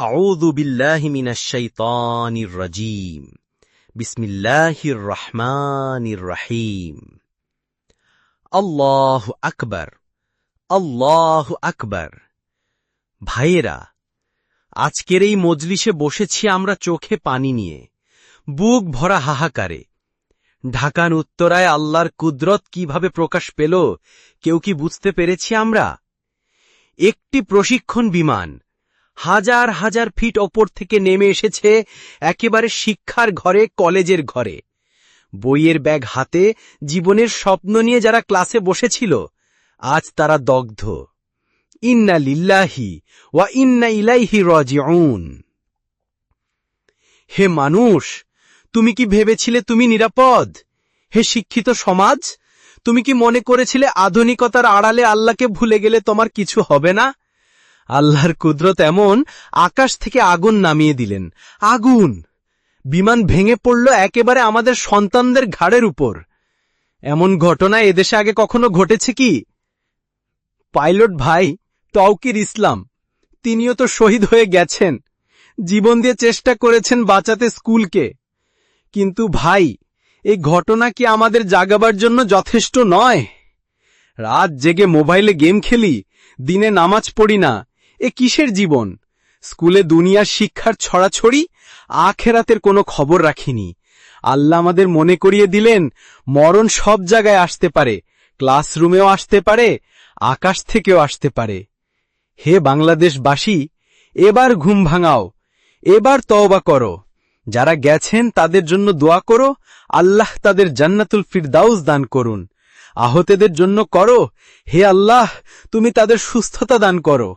أعوذ بالله من الشيطان الرجيم بسم الله الرحمن الرحيم الله আকবার আল্লাহ আকবার ভাইয়েরা আজকের এই মজলিসে বসেছি আমরা চোখে পানি নিয়ে বুক ভরা হাহাকারে ঢাকান উত্তরায় আল্লাহর কুদরত কিভাবে প্রকাশ পেল কেউ কি বুঝতে পেরেছি আমরা একটি প্রশিক্ষণ বিমান হাজার হাজার ফিট ওপর থেকে নেমে এসেছে একেবারে শিক্ষার ঘরে, কলেজের ঘরে। বইয়ের ব্যাগ হাতে, জীবনের স্বপ্ন নিয়ে যারা ক্লাসে বসেছিল, আজ তারা দগ্ধ। ইন্না লিল্লাহি ওয়া ইন্না ইলাইহি রাজিউন। হে মানুষ, তুমি কি ভেবেছিলে তুমি নিরাপদ? হে শিক্ষিত সমাজ, তুমি কি মনে করেছিলে আধুনিকতার আড়ালে আল্লাহকে ভুলে গেলে তোমার কিছু হবে না? আল্লাহর কুদরত এমন, আকাশ থেকে আগুন নামিয়ে দিলেন। আগুন! বিমান ভেঙে পড়ল একেবারে আমাদের সন্তানদের ঘাড়ের উপর। এমন ঘটনা এদেশে আগে কখনো ঘটেছে কি? পাইলট ভাই তৌকির ইসলাম, তিনিও তো শহীদ হয়ে গেছেন। জীবন দিয়ে চেষ্টা করেছেন বাঁচাতে স্কুলকে। কিন্তু ভাই, এই ঘটনা কি আমাদের জাগাবার জন্য যথেষ্ট নয়? রাত জেগে মোবাইলে গেম খেলি, দিনে নামাজ পড়ি না এ কিসের জীবন? স্কুলে দুনিয়ার শিক্ষার ছড়াছড়ি? আখেরাতের কোনো খবর রাখিনি। আল্লাহ আমাদের মনে করিয়ে দিলেন, মরণ সব জায়গায় আসতে পারে, ক্লাসরুমেও আসতে পারে, আকাশ থেকেও আসতে পারে। হে বাংলাদেশবাসী, এবার ঘুম ভাঙাও, এবার তওবা করো। যারা গেছেন তাদের জন্য দোয়া করো, আল্লাহ তাদের জান্নাতুল ফিরদাউস দান করুন। আহতেদের জন্য করো, হে আল্লাহ, তুমি তাদের সুস্থতা দান করো।